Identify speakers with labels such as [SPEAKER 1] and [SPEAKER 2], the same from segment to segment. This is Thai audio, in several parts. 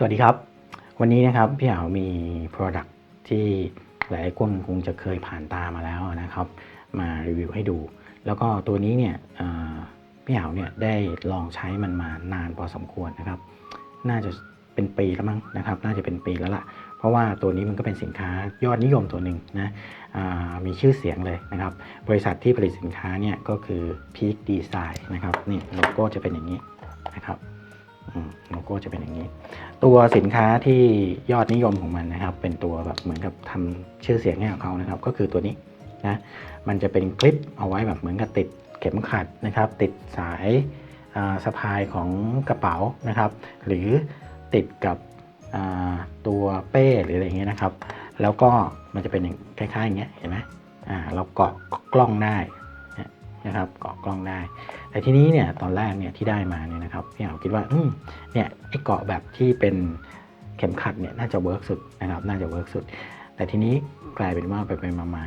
[SPEAKER 1] สวัสดีครับ วันนี้นะครับพี่หามี Product ที่หลายคนคงจะเคยผ่านตามาแล้วนะครับ มารีวิวให้ดู แล้วก็ตัวนี้เนี่ยเอ่อพี่หาเนี่ยได้ลองใช้มันมานานพอสมควรนะครับ น่าจะเป็นปีแล้วมั้งนะครับ น่าจะเป็นปีแล้วล่ะ เพราะว่าตัวนี้มันก็เป็นสินค้ายอดนิยมตัวหนึ่งนะมีชื่อเสียงเลยนะครับ บริษัทที่ผลิตสินค้าเนี่ยก็คือ Peak Design นะครับนี่โลโก้จะเป็นอย่างนี้นะครับ โลโก้จะเป็นอย่างนี้ ตัวสินค้าที่ยอดนิยมของมันนะครับ เป็นตัวแบบเหมือนกับทำชื่อเสียงให้กับเขานะครับ ก็คือตัวนี้นะมันจะเป็นคลิปเอาไว้แบบเหมือนกับติดเข็มขัดนะครับ ติดสายสะพายของกระเป๋านะครับ หรือติดกับตัวเป้หรืออะไรอย่างเงี้ยนะครับ แล้วก็มันจะเป็นอย่างคล้ายๆอย่างเงี้ยเห็นไหมเราเกาะกล้องได้ นะครับเกาะกล้องได้ แต่ทีนี้เนี่ยตอนแรกเนี่ยที่ได้มาเนี่ยนะครับพี่เหาคิดว่าอืมเนี่ยไอ้เกาะแบบที่เป็นเข็มขัดเนี่ยน่าจะเวิร์กสุดนะครับน่าจะเวิร์กสุด แต่ทีนี้กลายเป็นว่าไปไปมามา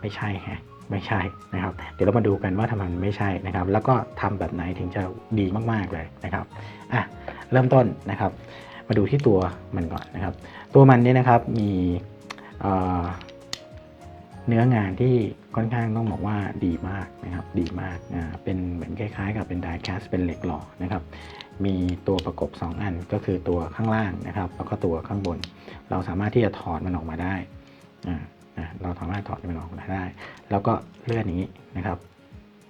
[SPEAKER 1] ไม่ใช่ฮะไม่ใช่นะครับ เดี๋ยวเรามาดูกันว่าทำไมไม่ใช่นะครับ แล้วก็ทำแบบไหนถึงจะดีมากๆเลยนะครับอะเริ่มต้นนะครับ มาดูที่ตัวมันก่อนนะครับ ตัวมันเนี่ยนะครับมี เนื้องานที่ค่อนข้างต้องบอกว่าดีมากนะครับดีมากอ่าเป็นเหมือนคล้ายๆ กับเป็นไดแคสเป็นเหล็กหล่อนะครับมีตัวประกบ 2 อันก็คือตัวข้างล่างนะครับ แล้วก็ตัวข้างบน เราสามารถที่จะถอดมันออกมาได้อ่าเราสามารถถอดมันออกมาได้ แล้วก็เลื่อนอย่างนี้นะครับ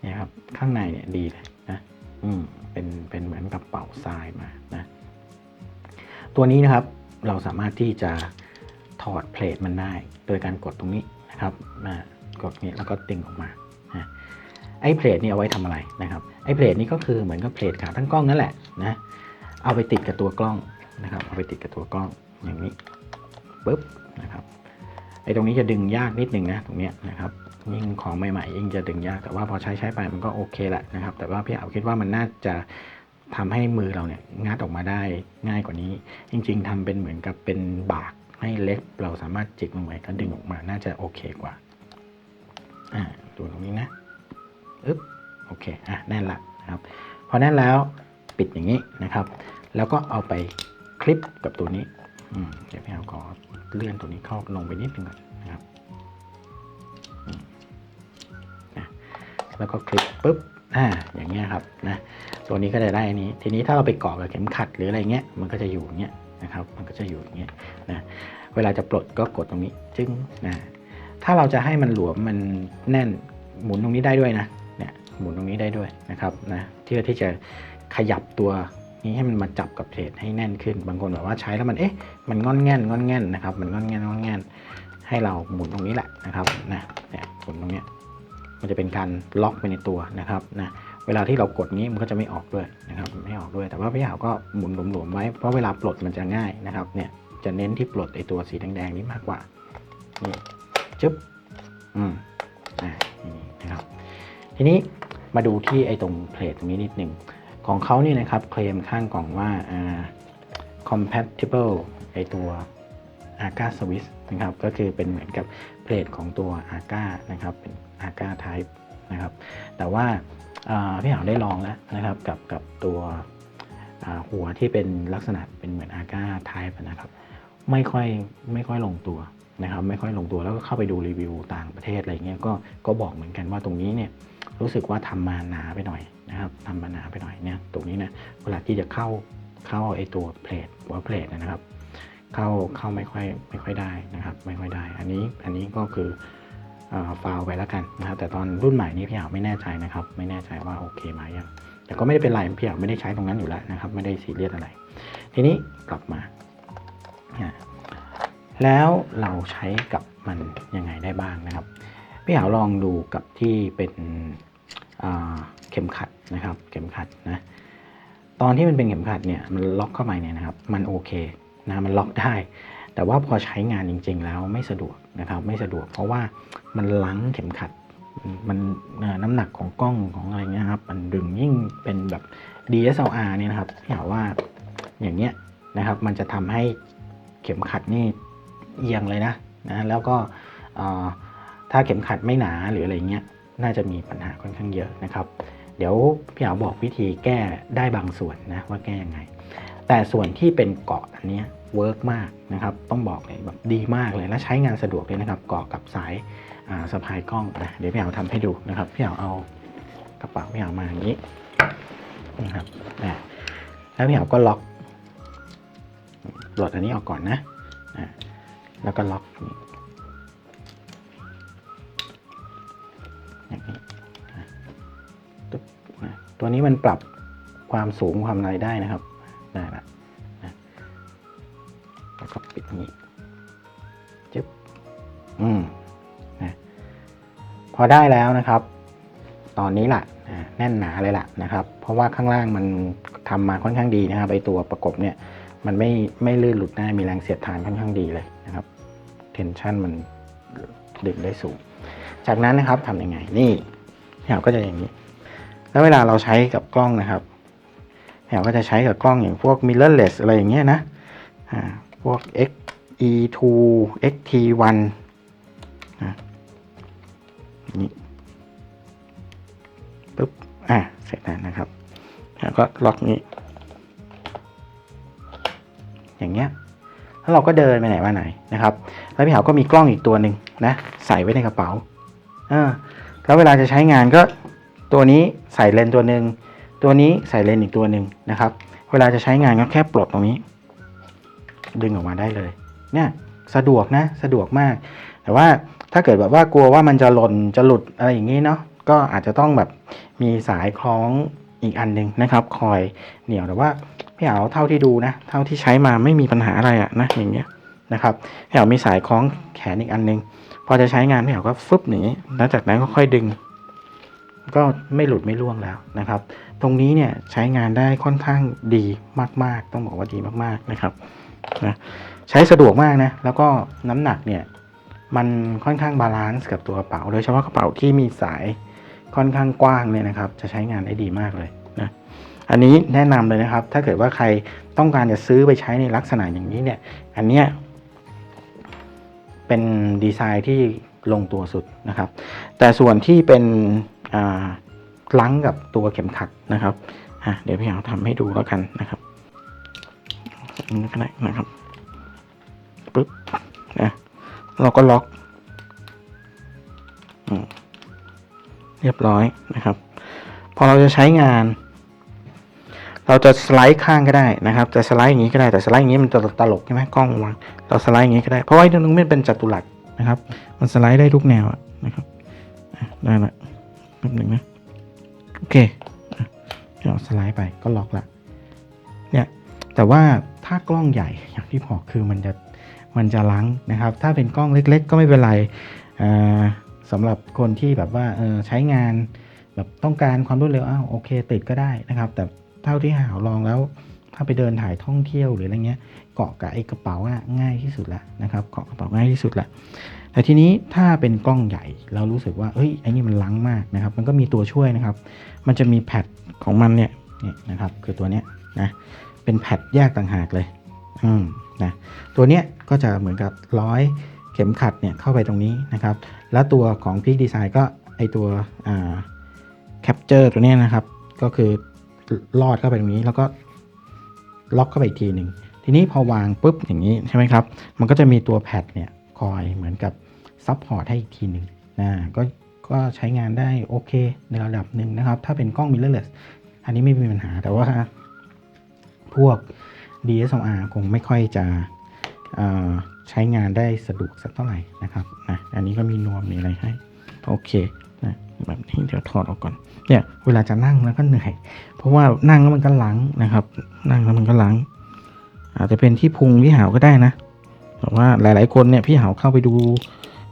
[SPEAKER 1] นี่ครับข้างในเนี่ยดีเลยนะอืมเป็นเป็นเหมือนกับเป่าทรายมานะตัวนี้นะครับเราสามารถที่จะถอดเพลทมันได้ โดยการกดตรงนี้ นะครับมากดนี้แล้วก็ดึงออกมาไอ้เพลทนี่เอาไว้ทำอะไรนะครับไอ้เพลทนี่ก็คือเหมือนกับเพลทขาตั้งกล้องนั่นแหละนะเอาไปติดกับตัวกล้องนะครับเอาไปติดกับตัวกล้องอย่างนี้ปุ๊บนะครับไอ้ตรงนี้จะดึงยากนิดนึงนะตรงเนี้ยนะครับยิ่งของใหม่ๆยิ่งจะดึงยากแต่ว่าพอใช้ใช้ไปมันก็โอเคแหละนะครับ แต่ว่าพี่เอาคิดว่ามันน่าจะทำให้มือเราเนี่ยงัดออกมาได้ง่ายกว่านี้ จริง ๆทำเป็นเหมือนกับเป็นบาก ให้เล็บเราสามารถจิกลงไปก็ดึงออกมาน่าจะโอเคกว่าอ่าดูตรงนี้นะอึ๊บโอเคอะแน่นละนะครับพอแน่นแล้วปิดอย่างนี้นะครับ แล้วก็เอาไปคลิปกับตัวนี้อืมเดี๋ยวพี่เอาขอเลื่อนตัวนี้เข้าลงไปนิดนึงก่อนนะครับแล้วก็คลิปปุ๊บอ่าอย่างเงี้ยครับนะตัวนี้ก็จะได้อันนี้ ทีนี้ถ้าเราไปเกาะกับเข็มขัดหรืออะไรเงี้ยมันก็จะอยู่อย่างเงี้ย นะครับ มันก็จะอยู่อย่างเงี้ยนะเวลาจะปลดก็กดตรงนี้จึ้งนะถ้าเราจะให้มันหลวมมันแน่นหมุนตรงนี้ได้ด้วยนะเนี่ยหมุนตรงนี้ได้ด้วยนะครับนะเพื่อที่จะขยับตัวนี้ให้มันมาจับกับเพลทให้แน่นขึ้น บางคนแบบว่าใช้แล้วมันเอ๊ะมันงอนแง่นงอนแง่นนะครับ มันงอนแง่นงอนแง่นให้เราหมุนตรงนี้แหละนะครับนะเนี่ยหมุนตรงเนี้ยมันจะเป็นการล็อกไปในตัวนะครับนะ เวลาที่เรากดนี้มันก็จะไม่ออกด้วยนะครับไม่ออกด้วย แต่ว่าพี่หาวก็หมุนหลวมๆไว้เพราะเวลาปลดมันจะง่ายนะครับเนี่ยจะเน้นที่ปลดไอตัวสีแดงๆนี้มากกว่านี่จึ๊บอืมอ่านี่นะครับทีนี้มาดูที่ไอตรงเพลทตรงนี้นิดหนึ่งของเขานี่นะครับเคลมข้างกล่องว่าอ่า compatible ไอตัว Arca Swiss นะครับก็คือเป็นเหมือนกับเพลทของตัว Arca นะครับเป็น Arca Type นะครับแต่ว่า พี่หาวได้ลองแล้วนะครับกับกับตัวหัวที่เป็นลักษณะเป็นเหมือนอาก้าไทป์นะครับไม่ค่อยไม่ค่อยลงตัวนะครับไม่ค่อยลงตัวแล้วก็เข้าไปดูรีวิวต่างประเทศอะไรเงี้ยก็ก็บอกเหมือนกันว่าตรงนี้เนี่ยรู้สึกว่าทำมาหนาไปหน่อยนะครับทำมาหนาไปหน่อยเนี่ยตรงนี้นะเวลาที่จะเข้าเข้าไอตัวเพลทหัวเพลทนะครับ เข้าเข้าไม่ค่อยไม่ค่อยได้นะครับ ไม่ค่อยได้ อันนี้อันนี้ก็คือ ฟาวไปแล้วกันนะครับแต่ตอนรุ่นใหม่นี้พี่หาไม่แน่ใจนะครับ ไม่แน่ใจว่าโอเคไหมยังแต่ก็ไม่ได้เป็นไรพี่หาไม่ได้ใช้ตรงนั้นอยู่แล้วนะครับ ไม่ได้ซีเรียสอะไร ทีนี้กลับมาแล้วเราใช้กับมันยังไงได้บ้างนะครับ พี่หาลองดูกับที่เป็นเข็มขัดนะครับ เข็มขัดนะตอนที่มันเป็นเข็มขัดเนี่ยมันล็อกเข้าไปเนี่ยนะครับ มันโอเคนะมันล็อกได้ แต่ว่าพอใช้งานจริง ๆ แล้วไม่สะดวก นะครับไม่สะดวกเพราะว่ามันลังเข็มขัดมันน้ำหนักของกล้องของอะไรเงี้ยครับมันดึงยิ่งเป็นแบบ DSLR เนี่ยนะครับพี่หาว่าอย่างเงี้ยนะครับ มันจะทำให้เข็มขัดนี่เอียงเลยนะนะแล้วก็ถ้าเข็มขัดไม่หนาหรืออะไรเงี้ยน่าจะมีปัญหาค่อนข้างเยอะนะครับ เดี๋ยวพี่หาบอกวิธีแก้ได้บางส่วนนะว่าแก้ยังไง แต่ส่วนที่เป็นเกาะอันเนี้ เวิร์กมากนะครับ ต้องบอกเลยแบบดีมากเลยและใช้งานสะดวกเลยนะครับเกาะกับสายาสะพายกล้องนะเดี๋ยวพี่เอาทำให้ดูนะครับพี่เอาเอากระเป๋าพี่เอามาอย่างนี้นะครับนะแล้วพี่เอาก็ล็อกหลดอันนี้ออกก่อนนะอะแล้วก็ล็อกอย่างนี้ตึ๊บนะตัวนี้มันปรับความสูงความอะไรได้นะครับได้ละนะ นี้จึ๊บอืมนะพอได้แล้วนะครับ ตอนนี้ล่ะอะแน่นหนาเลยล่ะนะครับ เพราะว่าข้างล่างมันทำมาค่อนข้างดีนะครับไอตัวประกบเนี่ย มันไม่ไม่ลื่นหลุดได้มีแรงเสียดทานค่อนข้างดีเลยนะครับเทนชันมันดึงได้สูง จากนั้นนะครับทำยังไงนี่แถวก็จะอย่างนี้ แล้วเวลาเราใช้กับกล้องนะครับแถวก็จะใช้กับกล้องอย่างพวก mirrorless อะไรอย่างเงี้ยนะอ่า พวก X E2 XT1 นะอย่างนี้ปุ๊บ อะ เสร็จแล้วนะครับ แล้วก็ล็อกนี้ อย่างเงี้ย แล้วเราก็เดินไปไหนมาไหนนะครับ แล้วพี่เหาก็มีกล้องอีกตัวหนึ่งนะ ใส่ไว้ในกระเป๋าอแล้วเวลาจะใช้งานก็ตัวนี้ใส่เลนตัวหนึ่ง ตัวนี้ใส่เลนอีกตัวหนึ่งนะครับ เวลาจะใช้งานก็แค่ปลดตรงนี้ ดึงออกมาได้เลย เนี่ยสะดวกนะสะดวกมาก แต่ว่าถ้าเกิดแบบว่ากลัวว่ามันจะหล่นจะหลุดอะไรอย่างนี้เนาะก็อาจจะต้องแบบมีสายคล้องอีกอันหนึ่งนะครับ คอยเหนี่ยวแต่ว่าพี่เอาเท่าที่ดูนะ เท่าที่ใช้มาไม่มีปัญหาอะไรอะนะอย่างเงี้ยนะครับพี่เอามีสายคล้องแขนอีกอันหนึง พอจะใช้งานพี่เอาก็ฟึบหนีแล้วจากนั้นก็ค่อยดึง ก็ไม่หลุดไม่ร่วงแล้วนะครับ ตรงนี้เนี่ยใช้งานได้ค่อนข้างดีมาก ๆ ต้องบอกว่าดีมากๆนะครับ นะใช้สะดวกมากนะ แล้วก็น้ำหนักเนี่ย มันค่อนข้างบาลานซ์กับตัวกระเป๋า โดยเฉพาะกระเป๋าที่มีสายค่อนข้างกว้างเนี่ยนะครับ จะใช้งานได้ดีมากเลยนะอันนี้แนะนำเลยนะครับ ถ้าเกิดว่าใครต้องการจะซื้อไปใช้ในลักษณะอย่างนี้เนี่ย อันเนี้ยเป็นดีไซน์ที่ลงตัวสุดนะครับ แต่ส่วนที่เป็นลังกับตัวเข็มขัดนะครับเดี๋ยวพี่เอาทำให้ดูแล้วกันนะครับ อันนี้ก็ได้นะครับปึ๊บนะเราก็ล็อกอเรียบร้อยนะครับ พอเราจะใช้งาน เราจะสไลด์ข้างก็ได้นะครับ จะสไลด์อย่างนี้ก็ได้แต่สไลด์อย่างนี้มันจะตลกใช่ไหมกล้องวางเราสไลด์อย่างนี้ก็ได้เพราะว่าไอ้ตรงนี้มันเป็นจัตุรัสนะครับ มันสไลด์ได้ทุกแนวนะครับได้ละแป๊บหนึ่งนะโอเคอะเดี๋ยวสไลด์ไปก็ล็อกละเนี่ย แต่ว่าถ้ากล้องใหญ่อย่างที่บอกคือมันจะมันจะลังนะครับ ถ้าเป็นกล้องเล็ก ๆ ก็ไม่เป็นไรอ่าสำหรับคนที่แบบว่าใช้งานแบบต้องการความรวดเร็วอ้าวโอเคติดก็ได้นะครับ แต่เท่าที่หาลองแล้ว ถ้าไปเดินถ่ายท่องเที่ยวหรืออะไรเงี้ยเกาะกับไอ้กระเป๋าอะง่ายที่สุดละนะครับเกาะกระเป๋าง่ายที่สุดละแต่ทีนี้ถ้าเป็นกล้องใหญ่เรารู้สึกว่าเฮ้ยไอ้นี่มันลังมากนะครับ มันก็มีตัวช่วยนะครับ มันจะมีแพดของมันเนี่ยเนี่ยนะครับ คือตัวเนี้ยนะ เป็นแพดแยกต่างหากเลย อืมนะตัวเนี้ยก็จะเหมือนกับร้อยเข็มขัดเนี่ยเข้าไปตรงนี้นะครับ แล้วตัวของพิกดีไซน์ก็ไอตัวอ่าแคปเจอร์ตัวเนี้ยนะครับ ก็คือลอดเข้าไปตรงนี้แล้วก็ล็อกเข้าไปอีกทีหนึ่งทีนี้พอวางปุ๊บอย่างนี้ใช่ไหมครับ มันก็จะมีตัวแพดเนี่ยคอยเหมือนกับซับพอร์ตให้อีกทีหนึ่งนะก็ก็ใช้งานได้โอเคในระดับหนึ่งนะครับ ถ้าเป็นกล้อง mirrorless อันนี้ไม่มีปัญหาแต่ว่า พวก DSLR คงไม่ค่อยจะใช้งานได้สะดวกสักเท่าไหร่นะครับนะอันนี้ก็มีนวมมีอะไรให้โอเคนะแบบนี้เดี๋ยวถอดออกก่อนเนี่ยเวลาจะนั่งแล้วก็เหนื่อย เพราะว่านั่งแล้วมันก็หลังนะครับ นั่งแล้วมันก็หลัง อาจจะเป็นที่พุงพี่หาวก็ได้นะแต่ว่าหลาย ๆ คนเนี่ยพี่หาวเข้าไปดู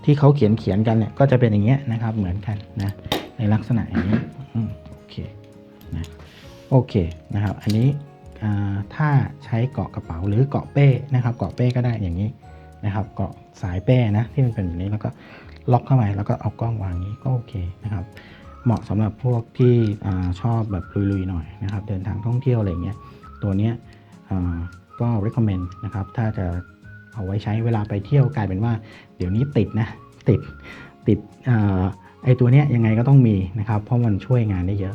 [SPEAKER 1] ที่เขาเขียนเขียนกันเนี่ยก็จะเป็นอย่างเงี้ยนะครับ เหมือนกันนะในลักษณะอย่างนี้โอเคนะโอเคนะครับ อันนี้ ถ้าใช้เกาะกระเป๋าหรือเกาะเป้นะครับ เกาะเป้ก็ได้อย่างนี้นะครับ เกาะสายเป้นะที่มันเป็นแบบนี้แล้วก็ล็อกเข้าไปแล้วก็เอากล้องวางอย่างนี้ก็โอเคนะครับ เหมาะสำหรับพวกที่อชอบแบบลุยๆหน่อยนะครับ เดินทางท่องเที่ยวอะไรเงี้ยตัวเนี้ยก็ recommend นะครับ ถ้าจะเอาไว้ใช้เวลาไปเที่ยวกลายเป็นว่า เดี๋ยวนี้ติดนะติดติดอไอตัวเนี้ยยังไงก็ต้องมีนะครับ เพราะมันช่วยงานได้เยอะ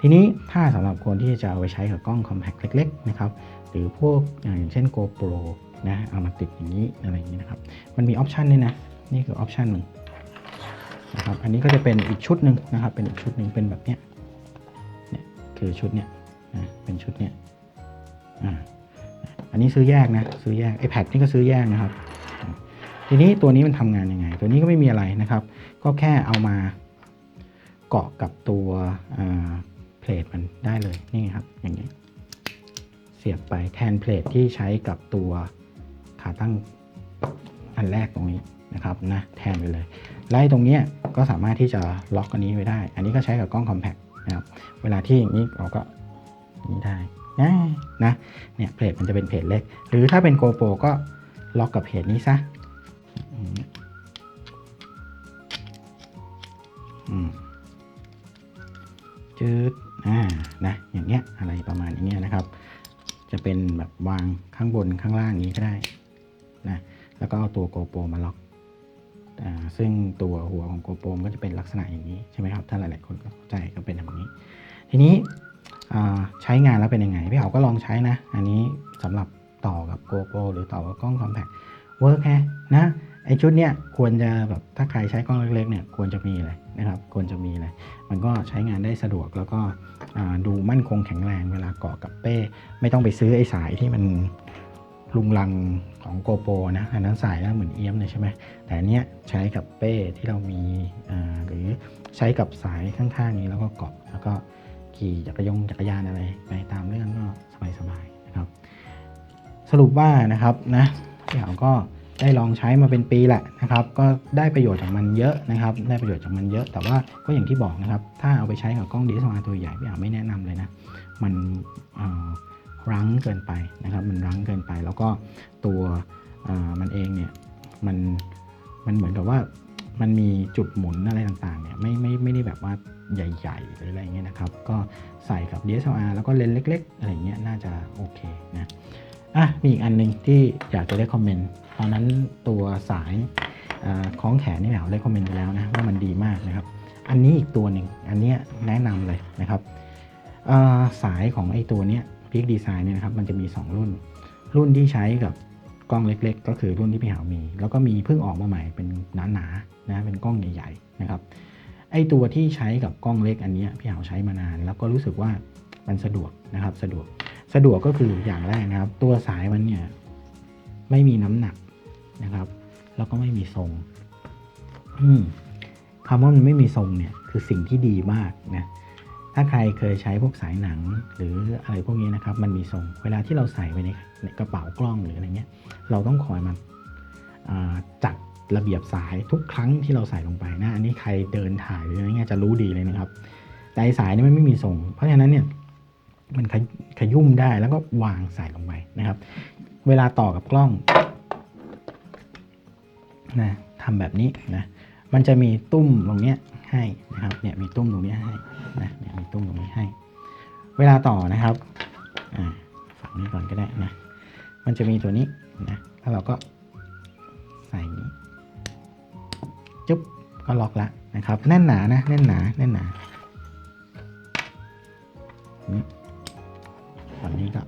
[SPEAKER 1] ทีนี้ถ้าสำหรับคนที่จะเอาไปใช้กับกล้อง compact เล็กๆนะครับหรือพวกอย่างเช่น GoPro นะเอามาติดอย่างนี้อะไรอย่างนี้นะครับมันมีออปชันด้วยนะนี่คือออปชันหนึ่งนะครับอันนี้ก็จะเป็นอีกชุดหนึ่งนะครับเป็นอีกชุดหนึ่งเป็นแบบเนี้ยเนี่ยคือชุดเนี้ยนะเป็นชุดเนี้ยอ่าอันนี้ซื้อแยกนะซื้อแยก iPad นี่ก็ซื้อแยกนะครับ ทีนี้ตัวนี้มันทำงานยังไง ตัวนี้ก็ไม่มีอะไรนะครับ ก็แค่เอามาเกาะกับตัวอ่า เพลทมันได้เลยนี่ครับอย่างนี้เสียบไปแทนเพลทที่ใช้กับตัวขาตั้งอันแรกตรงนี้นะครับนะแทนไปเลย ไล่ตรงเนี้ยก็สามารถที่จะล็อกอันนี้ไว้ได้ อันนี้ก็ใช้กับกล้องคอมแพคนะครับเวลาที่อย่างนี้เราก็นี้ได้นะเนี่ยเพจมันจะเป็นเพจเล็ก หรือถ้าเป็น GoPro ก็ล็อกกับเพจนี้ซะอืมจืด อ่านะอย่างเงี้ยอะไรประมาณอย่างเงี้ยนะครับ จะเป็นแบบวางข้างบนข้างล่างนี้ก็ได้นะแล้วก็เอาตัว GoPro มาล็อกอ่าซึ่งตัวหัวของ GoPro ก็จะเป็นลักษณะอย่างนี้ใช่ไหมครับถ้าหลายๆคนก็เข้าใจก็เป็นแบบนี้ ทีนี้อ่าใช้งานแล้วเป็นยังไงพี่เขาก็ลองใช้นะ อันนี้สำหรับต่อกับ GoPro หรือต่อกับกล้อง Compact เวิร์กแฮะนะ ไอชุดเนี้ยควรจะแบบถ้าใครใช้กล้องเล็กๆเนี่ยควรจะมีเลยนะครับควรจะมีเลยมันก็ใช้งานได้สะดวกแล้วก็ดูมั่นคงแข็งแรงเวลาเกาะกับเป้ ไม่ต้องไปซื้อไอ้สายที่มันลุงลังของโกโปรนะอันนั้นสายแล้วเหมือนเอี้ยมเลยใช่ไหมแต่อันเนี้ยใช้กับเป้ที่เรามีหรือใช้กับสายข้างๆนี้แล้วก็เกาะแล้วก็ขี่จักรยงจักรยานอะไรไปตามเรื่องก็สบายๆนะครับ สรุปว่านะครับนะพี่เหาก็ ได้ลองใช้มาเป็นปีแหละนะครับ ก็ได้ประโยชน์จากมันเยอะนะครับ ได้ประโยชน์จากมันเยอะ แต่ว่าก็อย่างที่บอกนะครับ ถ้าเอาไปใช้กับกล้อง DSLR ตัวใหญ่พี่เหาไม่แนะนำเลยนะ มันรั้งเกินไปนะครับ มันรั้งเกินไป แล้วก็ตัวมันเองเนี่ยมันมันเหมือนกับว่ามันมีจุดหมุนอะไรต่างๆเนี่ยไม่ไม่ไม่ได้แบบว่าใหญ่ๆหรืออะไรเงี้ยนะครับ ก็ใส่กับ DSLR แล้วก็เลนส์เล็ก ๆ อะไรเงี้ยน่าจะโอเคนะ อะมีอีกอันหนึ่งที่อยากจะได้คอมเมนต์ตอนนั้นตัวสายคล้องแขนนี่แหละได้คอมเมนต์ไปแล้วนะว่ามันดีมากนะครับ อันนี้อีกตัวหนึ่งอันนี้แนะนำเลยนะครับสายของไอ้ตัวเนี้ยพีคดีไซน์เนี่ยนะครับมันจะมี 2 รุ่น รุ่นที่ใช้กับกล้องเล็กๆ ก็คือรุ่นที่พี่หาวมี แล้วก็มีเพิ่งออกมาใหม่เป็นหนาๆนะเป็นกล้องใหญ่ๆนะครับไอ้ตัวที่ใช้กับกล้องเล็กอันนี้พี่หาวใช้มานาน แล้วก็รู้สึกว่ามันสะดวกนะครับสะดวก สะดวกก็คืออย่างแรกนะครับ ตัวสายมันเนี่ยไม่มีน้ำหนักนะครับ แล้วก็ไม่มีทรงอืมคำว่ามันไม่มีทรงเนี่ยคือสิ่งที่ดีมากนะถ้าใครเคยใช้พวกสายหนังหรืออะไรพวกนี้นะครับ มันมีทรง เวลาที่เราใส่ไปในในกระเป๋ากล้องหรืออะไรเงี้ย เราต้องคอยมันจัดระเบียบสายทุกครั้งที่เราใส่ลงไปนะ อันนี้ใครเดินถ่ายหรืออะไรเงี้ยจะรู้ดีเลยนะครับ แต่สายนี่มันไม่มีทรง เพราะฉะนั้นเนี่ย มันขยขยุ่มได้แล้วก็วางใส่ลงไปนะครับ เวลาต่อกับกล้องนะทำแบบนี้นะมันจะมีตุ้มตรงเนี้ยให้นะครับเนี่ยมีตุ้มตรงเนี้ยให้นะเนี่ยมีตุ้มตรงนี้ให้ เวลาต่อนะครับอ่าฝั่งนี้ก่อนก็ได้นะมันจะมีตัวนี้นะแล้วเราก็ใส่ย่างนี้จุ๊บก็ล็อกละนะครับ แน่นหนานะแน่นหนาแน่นหนา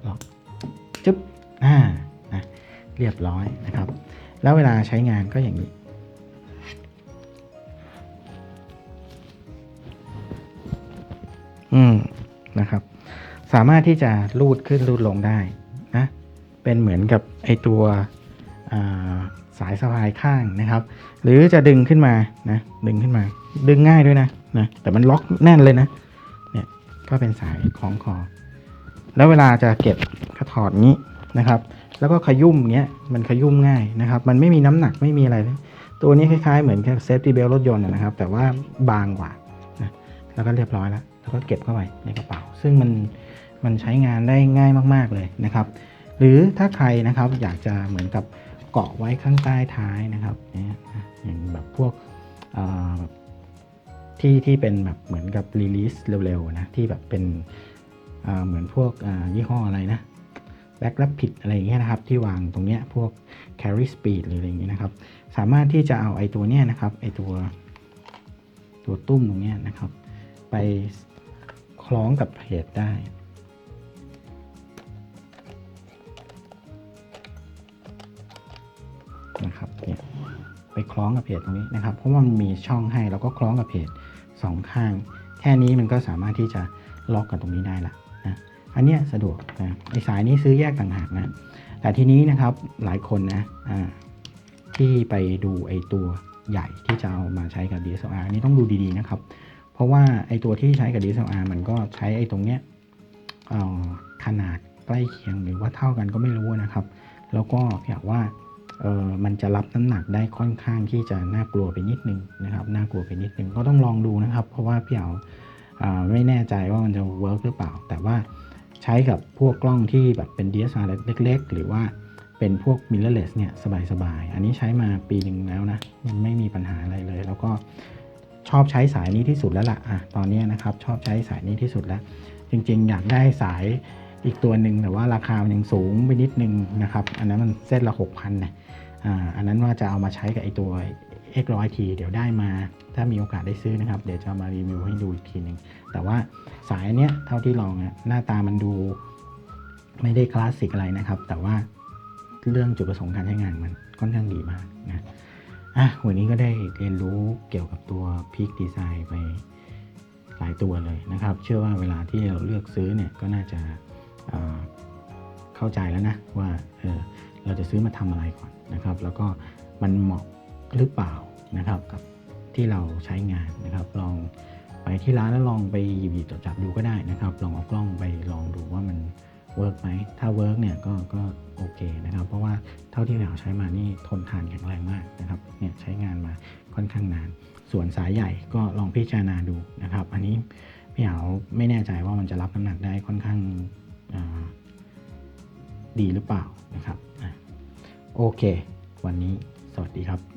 [SPEAKER 1] ล็อกจุ๊บอ่านะเรียบร้อยนะครับ แล้วเวลาใช้งานก็อย่างนี้อืมนะครับ สามารถที่จะลูดขึ้นลูดลงได้นะเป็นเหมือนกับไอตัวาสายสะพายข้างนะครับ หรือจะดึงขึ้นมานะดึงขึ้นมา ดึงง่ายด้วยนะนะแต่มันล็อกแน่นเลยนะเนี่ยก็เป็นสายคล้องคอ แล้วเวลาจะเก็บก็ถอดงี้นะครับ แล้วก็ขยุ่มเงี้ยมันขยุ่มง่ายนะครับ มันไม่มีน้ำหนักไม่มีอะไรเลยตัวนี้คล้ายๆเหมือนกับเซฟตี้เบลรถยนต์นะครับ แต่ว่าบางกว่านะแล้วก็เรียบร้อยแล้ว แล้วก็เก็บเข้าไปในกระเป๋า ซึ่งมันมันใช้งานได้ง่ายมากๆเลยนะครับ หรือถ้าใครนะครับอยากจะเหมือนกับเกาะไว้ข้างใต้ท้ายนะครับเนี่ยอย่างแบบพวกเอ่อที่ที่เป็นแบบเหมือนกับรีลิสเร็วๆนะที่แบบเป็น เหมือนพวกยี่ห้ออะไรนะแบ็กลับผิดอะไรอย่างเงี้ยนะครับ ที่วางตรงเนี้ยพวก carry speed หรืออะไรอย่างเงี้ยนะครับ สามารถที่จะเอาไอตัวเนี้ยนะครับไอตัวตัวตุ้มตรงเนี้ยนะครับ ไปคล้องกับเพจได้นะครับเนี่ยไปคล้องกับเพจตรงนี้นะครับ เพราะว่ามันมีช่องให้เราก็คล้องกับเพจสองข้าง แค่นี้มันก็สามารถที่จะล็อกกับตรงนี้ได้ละ นะอันเนี้ยสะดวกนะไอสายนี้ซื้อแยกต่างหากนะแต่ทีนี้นะครับหลายคนนะที่ไปดูไอตัวใหญ่ที่จะเอามาใช้กับ DSLR อันนี้ต้องดูดีๆนะครับ เพราะว่าไอตัวที่ใช้กับ DSLR มันก็ใช้ไอตรงเนี้ยเอ่อขนาดใกล้เคียงหรือว่าเท่ากันก็ไม่รู้นะครับ แล้วก็อยากว่าเออมันจะรับน้ำหนักได้ค่อนข้างที่จะน่ากลัวไปนิดนึงนะครับ น่ากลัวไปนิดนึงก็ต้องลองดูนะครับ เพราะว่าพี่เอาอ่า ไม่แน่ใจว่ามันจะเวิร์กหรือเปล่า แต่ว่าใช้กับพวกกล้องที่แบบเป็น DSLR เล็ก ๆ หรือว่าเป็นพวก mirrorless เนี่ยสบายๆ อันนี้ใช้มาปีหนึ่งแล้วนะยังไม่มีปัญหาอะไรเลย แล้วก็ชอบใช้สายนี้ที่สุดแล้วล่ะอะตอนนี้นะครับชอบใช้สายนี้ที่สุดแล้ว จริงๆ อยากได้สายอีกตัวหนึ่งแต่ว่าราคามันยังสูงไปนิดนึงนะครับ อันนั้นมันเส้นละ6,000นะอ่าอันนั้นว่าจะเอามาใช้กับไอตัว X 1 0 0 T เดี๋ยวได้มา ถ้ามีโอกาสได้ซื้อนะครับ เดี๋ยวจะมารีวิวให้ดูอีกทีหนึ่งแต่ว่าสายเนี้ยเท่าที่ลองอะหน้าตามันดูไม่ได้คลาสสิกอะไรนะครับ แต่ว่าเรื่องจุดประสงค์การใช้งานมันค่อนข้างดีมากนะอะวันนี้ก็ได้เรียนรู้เกี่ยวกับตัวพีคดีไซน์ไปหลายตัวเลยนะครับ เชื่อว่าเวลาที่เราเลือกซื้อเนี่ยก็น่าจะเอ่อเข้าใจแล้วนะว่าเออเราจะซื้อมาทำอะไรก่อนนะครับ แล้วก็มันเหมาะ หรือเปล่านะครับกับที่เราใช้งานนะครับ ลองไปที่ร้านแล้วลองไปหยิบหยิบจับจับดูก็ได้นะครับ ลองเอากล้องไปลองดูว่ามันเวิร์กไหมถ้าเวิร์กเนี่ยก็ก็โอเคนะครับ เพราะว่าเท่าที่เราใช้มานี่ทนทานแข็งแรงมากนะครับเนี่ยใช้งานมาค่อนข้างนาน ส่วนสายใหญ่ก็ลองพิจารณาดูนะครับ อันนี้พี่เหาไม่แน่ใจว่ามันจะรับน้ำหนักได้ค่อนข้างดีหรือเปล่านะครับโอเค วันนี้สวัสดีครับ